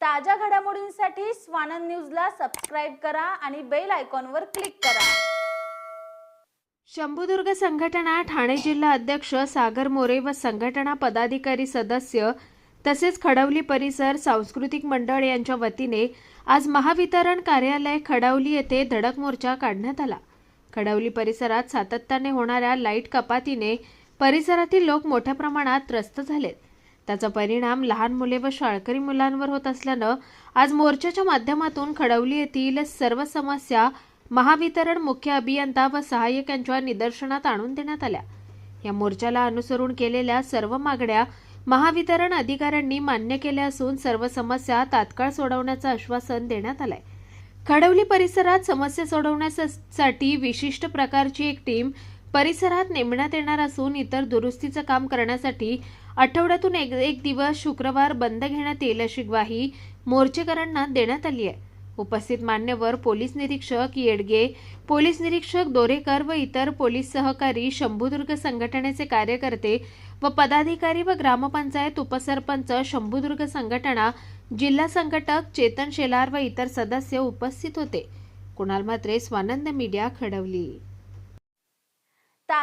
ताज्या घडामोडींसाठी स्वानंद न्यूजला सबस्क्राईब करा आणि बेल आयकॉनवर क्लिक करा. शंभुदुर्ग संघटना ठाणे जिल्हा अध्यक्ष सागर मोरे व संघटना पदाधिकारी सदस्य तसेच खडवली परिसर सांस्कृतिक मंडळ यांच्या वतीने आज महावितरण कार्यालय खडवली येथे धडक मोर्चा काढण्यात आला. खडवली परिसरात सातत्याने होणाऱ्या लाइट कपातीने परिसरातील लोक मोठ्या प्रमाणात त्रस्त झालेत. त्याचा परिणाम लहान मुले व शाळकरी मुलांवर होत असल्यानं आज मोर्चाच्या माध्यमातून खडवली येथील सर्व समस्या महावितरण मुख्य अभियंता व सहाय्यक यांच्या निदर्शनात आणून देण्यात आल्या. या मोर्चाला अनुसरून केलेल्या सर्व मागण्या महावितरण अधिकाऱ्यांनी मान्य केल्या असून सर्व समस्या तात्काळ सोडवण्याचं आश्वासन देण्यात आलंय. खडवली परिसरात समस्या सोडवण्यासाठी विशिष्ट प्रकारची एक टीम परिसरात नेमण्यात येणार असून इतर दुरुस्तीचं काम करण्यासाठी आठवड्यातून एक एक दिवस शुक्रवार बंद घेण्यात येईल अशी ग्वाही मोर्चेकरांना देण्यात आली आहे. उपस्थित मान्यवर पोलीस निरीक्षक येडगे पोलीस निरीक्षक दोरेकर व इतर पोलीस सहकारी शंभुदुर्ग संघटनेचे कार्यकर्ते व पदाधिकारी व ग्रामपंचायत उपसरपंच शंभुदुर्ग संघटना जिल्हा संघटक चेतन शेलार व इतर सदस्य उपस्थित होते. कुणाल मात्रे स्वानंद मीडिया खडवली.